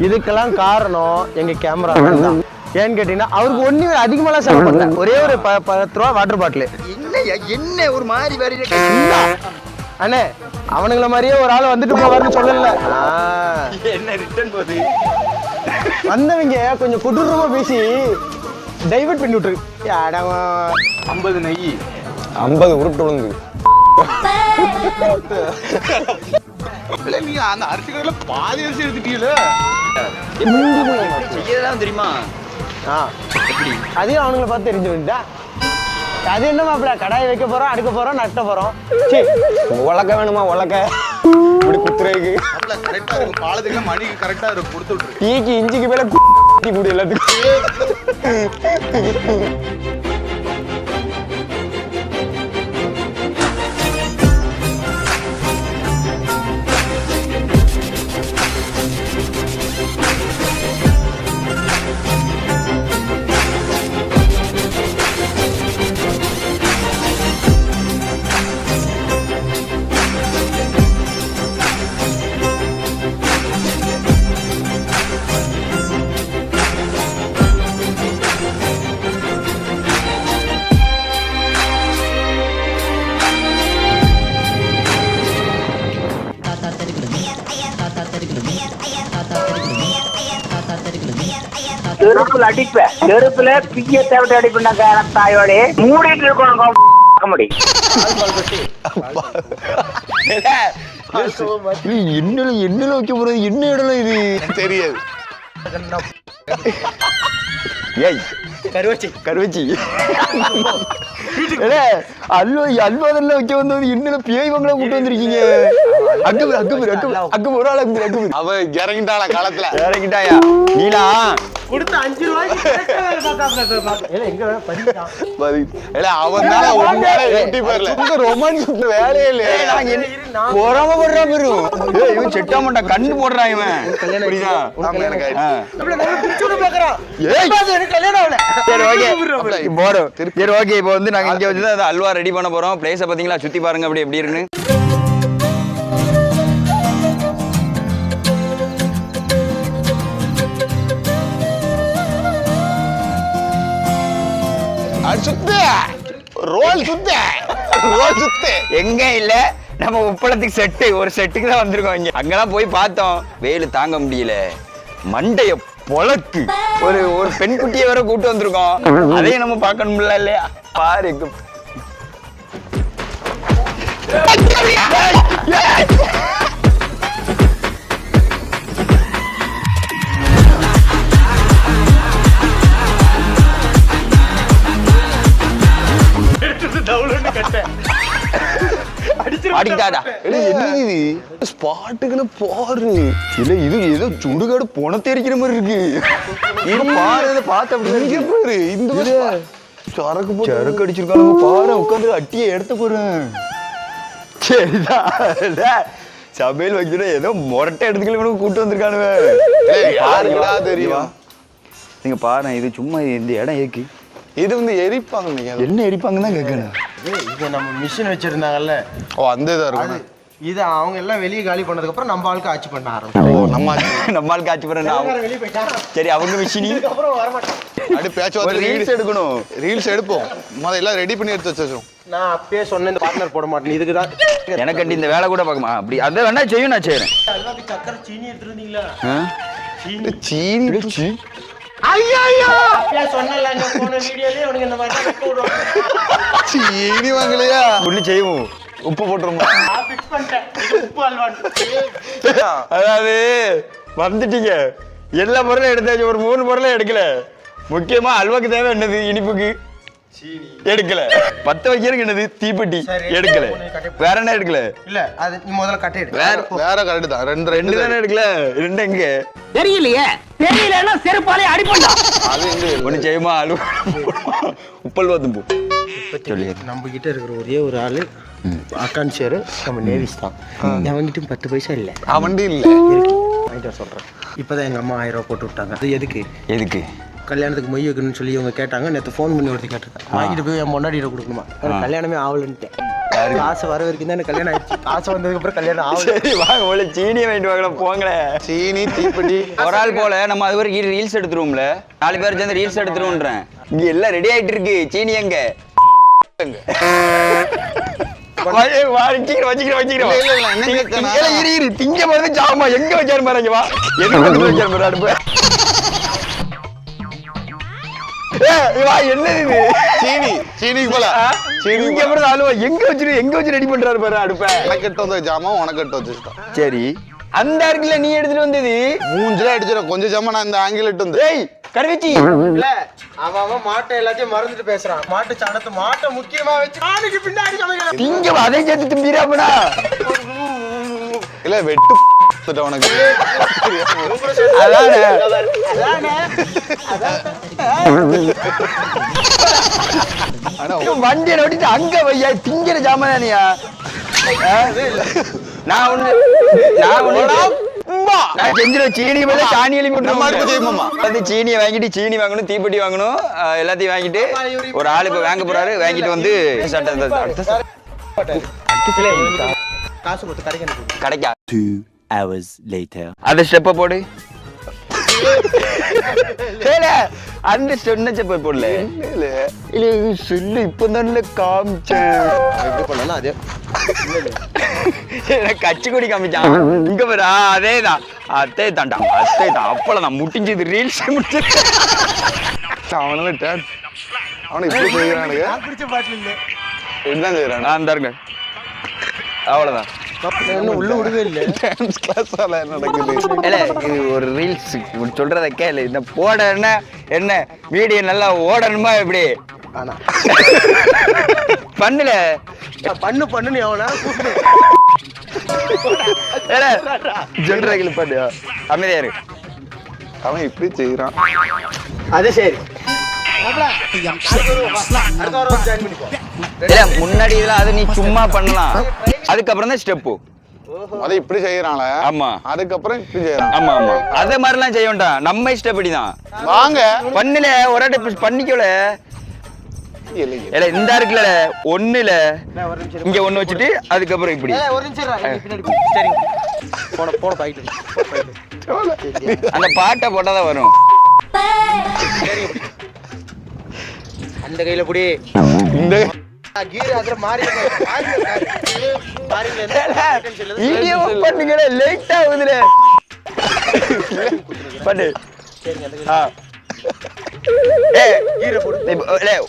இதுக்கெல்லாம் காரணம் எங்க கேமரா தான். ஏன்னு கேட்டீங்கன்னா அவருக்கு ஒண்ணு அதிகமாலாம் செலவு பண்ணல. ஒரே ஒரு ப- பத்து ரூபா வாட்டர் பாட்டில் என்ன என்ன ஒரு மாதிரி வேற அண்ணே அவனுங்கள மாதிரியே ஒரு ஆள் வந்துட்டு போவாருன்னு சொல்லல. ஆ, என்ன ரிட்டர்ன் போகுது? வந்தவங்க கொஞ்சம் கொடூரமா பேசி டைவர்ட் பண்ணி விட்டுரு. ஐம்பது நெய். ஐம்பது உருட்டு விழுந்து. நீங்க அந்த அரிசி கடையில பாதி அரிசி எடுத்துட்டீங்களே தெரியுமா ஆ அதையும் அவனுங்களை பார்த்து தெரிஞ்சு அது என்ன மாப்பிள கடாய் வைக்க போறோம் அடுக்க போறோம் நட்ட போறோம் சீ, உலக்க வேணுமா உலக்க இப்படி குத்துறதுக்கு கரெக்டா இருக்கும் பாலத்துக்கு மணிக்கு கரெக்டா இருக்கும் கொடுத்து விட்டுரு டீக்கு இஞ்சிக்கு மேல கூடி எல்லாத்துக்கும் செருப்புல அடிப்பேன் செருப்புல பிய தேவட்டை அடிப்பேன் தாயோடே? மூடிட்டு இருக்கணும் முடியும் என்னல என்னல வைக்க போறது? என்ன இடம் இது? தெரியாது. ஏய் கருவச்சி கருவச்சி. அல்வா அல்வா தானே வைக்க வந்தது என்னல பேய் பங்களா கூட்டு வந்திருக்கீங்க? அக்கு அக்கு அக்கு அக்கு ஒரு ஆள் அக்கு அக்கு அவ இறங்கிட்டாளா காலத்துல? இறங்கிட்டாயா? நீலா? கொடுத்த அஞ்சு ரூபாய்க்கு அவன் தானே உண்மையாலே ஊட்டி போயிடல ரொமான்ஸ் வேலையே இல்லையா. பொறாமப்படுறா பெரும் ஏய் இவன் செட்டா மாட்டான் கண்ணு போடுறான் இவன். புரியுதா? சரி ஓகே இப்போ வந்து நாங்க இங்க வந்து அந்த அல்வா ரெடி பண்ண போறோம். பிளேஸ பாத்தீங்களா? சுத்தி பாருங்க அப்படி எப்படி இருக்குன்னு. அது சுத்து. ரோல் சுத்து. ரோல் சுத்து. எங்க இல்ல? நம்ம உப்பளத்துக்கு செட்டு ஒரு செட்டுக்கு தான் வந்திருக்கோம் இங்க. அங்கெல்லாம் போய் பார்த்தோம். வெயில் தாங்க முடியல. மண்டைய பொழக்கு ஒரு ஒரு பெண் குட்டியை வேற கூட்டு வந்திருக்கோம். அதையும் நம்ம பார்க்கணும்ல இல்லையா? பாரு ஏய், என்னது இது? ஸ்பாட்டுக்குன்னு பாரு. இல்ல இது ஏதோ சுடுகாடு பொண தெரிக்கிற மாதிரி இருக்கு. இது பாரு பார்த்து அப்படி பாரு இந்த சரக்கு போட்டு சரக்கு அடிச்சிருக்காங்க பாரு உட்காந்து அட்டியை எடுத்து போறேன் இல்ல, சமையல் வைக்கிற ஏதோ மொரட்டை எடுத்துக்கல இவனுக்கு கூட்டு வந்திருக்கானுவ யாருக்குடா தெரியும்? நீங்க பாரு இது சும்மா இந்த இடம் இருக்கு. இது வந்து எரிப்பாங்க நீங்க என்ன எரிப்பாங்க தான் கேட்கணும் ஏய், இது நம்ம மிஷின் வச்சிருந்தாங்கல்ல? ஓ அந்த இதா அது இருக்கும் இது அவங்க எல்லாம் வெளியே காலி பண்ணதுக்கு அப்புறம் நம்ம ஆளுக்கு ஆட்சி பண்ண ஆரம்பிச்சோம் ஓ நம்ம நம்மால் காட்சி போறேன் வெளியே போயிட்டான் சரி அவங்க மிஷினி இதுக்கப்புறம் வரமாட்டான் அப்படி ஒரு பேச்சுவார்த்தை ரீல்ஸ் எடுக்கணும். ரீல்ஸ் எடுப்போம். முதல்ல எல்லாம் ரெடி பண்ணி எடுத்து வச்சிருக்கோம் நான் அப்பயே சொன்னேன் இந்த பார்ட்னர் போட மாட்டேன் இதுக்கு தான் எனக்கு இந்த வேலை கூட பார்க்கமா? அப்படி அதை வேணா செய்யும் நான் செய்யறேன். சக்கரை சீனி எடுத்துருந்தீங்களா? சீனி. சீ அப்பயே சொன்னல அங்க போன வீடியோலயே உனக்கு இந்த மாதிரி தான் வைக்க விடுவாங்க. சீனி வாங்கலையா? ஒண்ணு செய்வோம் உப்பு போட்டுருமா? நான் ஃபிக்ஸ் பண்ணிட்டேன். இது உப்பு அல்வான்னு. அதாவது வந்துட்டீங்க. எல்லா பொருளும் எடுத்தாச்சு. ஒரு மூணு பொருளும் எடுக்கல. முக்கியமா அல்வாக்கு தேவை என்னது? இனிப்புக்கு. எடுக்கல. பத்த வைக்கிறதுக்கு என்னது? தீப்பெட்டி. எடுக்கல. வேற என்ன எடுக்கல? இல்ல அது நீ முதல்ல கட்டை எடு. வேற வேற கரெக்ட் தான் ரெண்டு ரெண்டு தானே எடுக்கல? ரெண்டு எங்க? தெரியலையே. தெரியலன்னா செருப்பாலே அடிப்பண்டா அது வந்து ஒண்ணு செய்யுமா? அல்வா உப்பல்வா தும்பு சொல்லி நம்ம கிட்ட இருக்கிற ஒரே ஒரு ஆளு அக்கான் சேரு நம்ம நேவிஸ் தான். அவங்கிட்டும் பத்து பைசா இல்ல. அவன்டி இல்ல. வாங்கிட்டு சொல்றேன். இப்பதான் எங்க அம்மா ஆயிரம் ரூபாய் போட்டு விட்டாங்க. அது எதுக்கு? எதுக்கு? கல்யாணத்துக்கு மொய் வைக்கணும்னு சொல்லி இவங்க கேட்டாங்க. நேற்று ஃபோன் பண்ணி ஒருத்தி கேட்டிருக்கேன் வாங்கிட்டு போய் என் முன்னாடியிட கொடுக்கணுமா? கல்யாணமே ஆகலன்ட்டேன் காசு வர வரைக்கும் தான் கல்யாணம் ஆயிடுச்சு. காசு வந்ததுக்கு அப்புறம் கல்யாணம் சரி வாங்க உள்ள சீனியை வாங்கிட்டு வாங்கலாம் போங்களேன் சீனி தீப்பெட்டி. ஒரு ஆள் போல நம்ம அது வரைக்கும் ரீல்ஸ் எடுத்துருவோம்ல. நாலு பேர் சேர்ந்து ரீல்ஸ் எடுத்துருவோன்றேன். இங்க எல்லாம் ரெடி ஆயிட்டு இருக்கு சீனி எங்க? திங்க- கேட்கணும்? திங்க- இரு, இரு, திங்க போறது ஜாமா எங்க வச்சாரு பாரு இங்க வா எங்க வச்சாரு பாரு அடுப்பு. என்ன இது சீனி சீனிக்கு போல? சீனிக்கு இங்க போறது அலுவா எங்க வச்சிரு எங்க வச்சு ரெடி பண்றாரு பாரு அடுப்ப எனக்கு எட்டு வந்த ஜாமான் உனக்கு எட்டு வச்சுட்டான் சரி அந்த இருக்குல்ல நீ எடுத்துட்டு வந்தது மூஞ்சில அடிச்சிடும் கொஞ்சம் ஜாமான் நான் இந்த எட்டு வந்து ஏய் கருவச்சி இல்ல அவன் அவன் மாட்டை எல்லாத்தையும் மறந்துட்டு பேசுறான் மாட்டு சாணத்தை மாட்டை முக்கியமா வச்சு ஆணுக்கு பின்னாடி சமைக்கலாம் திங்க அதை சேர்த்து இல்ல வெட்டு உனக்கு அதானே வண்டியை ஓட்டிட்டு அங்க வையா? திங்கிற ஜாமானியா நான் ஒண்ணு நான் ஒண்ணு சீனி மேல சாணி எழுப்பி சீனியை வாங்கிட்டு சீனி வாங்கணும் தீப்பெட்டி வாங்கணும் எல்லாத்தையும் வாங்கிட்டு ஒரு ஆள் இப்ப வாங்க போறாரு. வாங்கிட்டு வந்து காசு கொடுத்து கடைக்கு. Hours later. அந்த ஸ்டெப்ப போடு. ஏல, அந்த சொன்ன ஸ்டெப்ப போடல. இல்ல இல்ல. சொல்லு இப்ப தானே காமிச்சேன். எப்படி பண்ணா அதே. கச்சி கொடி காமிச்சான்? இங்க பாரு அதேதான். அதே தான்டா அதே தான் அப்பளம் நான் முட்டிஞ்சது ரீல்ஸ் முடிச்சு அவனால டேட் அவனை இப்படி செய்யறானுங்க பிடிச்ச பாட்டில் இல்ல. இப்படிதான் செய்யறானு நான் தருங்க அவ்வளவுதான். உள்ள விடவே இல்ல. டான்ஸ் கிளாஸால நடக்குது? இல்ல இது ஒரு ரீல்ஸ் சொல்றத கேளு. இந்த போட என்ன என்ன? வீடியோ நல்லா ஓடணுமா எப்படி? ஆனா. பண்ணல. பண்ணு பண்ணுன்னு எவனா சொல்றீங்க பண்ணு அமைதியா இரு. அவன் இப்படி செய்யறான் அது சரி. இல்ல முன்னாடி இதெல்லாம் அது நீ சும்மா பண்ணலாம். அதுக்கப்புறம் தான் ஸ்டெப்பு அதை இப்படி செய்யறான்ல. ஆமா. அதுக்கப்புறம் இப்படி செய்யறான். ஆமா ஆமா. அதே மாதிரிலாம் செய்ய வேண்டாம் நம்ம இஷ்டப்படி தான் வாங்க. பண்ணல ஒரு வாட்டி பண்ணிக்கல. இந்த இருக்குல்ல ஒண்ணுல. இங்க ஒண்ணு வச்சுட்டு அதுக்கப்புறம் இப்படி. ஏய், ஒரு நிமிஷம் இருடா. இங்க பின்னாடி போ. சரிங்க. போன போன பாயிட்டு அந்த பாட்டை போட்டாதான் வரும். அந்த கையில புடி. இந்த பண்ணுங்கல லேட் ஆகுதுல. பண்ணு. ஆ.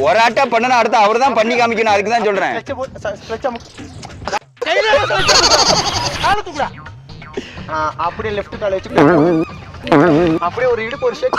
ஒரு ஆட்டா பண்ணனா அடுத்து அவர் தான் பண்ணி காமிக்கணும். அதுக்கு தான் சொல்றேன். அப்படியே லெஃப்ட் கால வச்சு அப்படியே ஒரு இடுப்பு ஒரு ஷேக்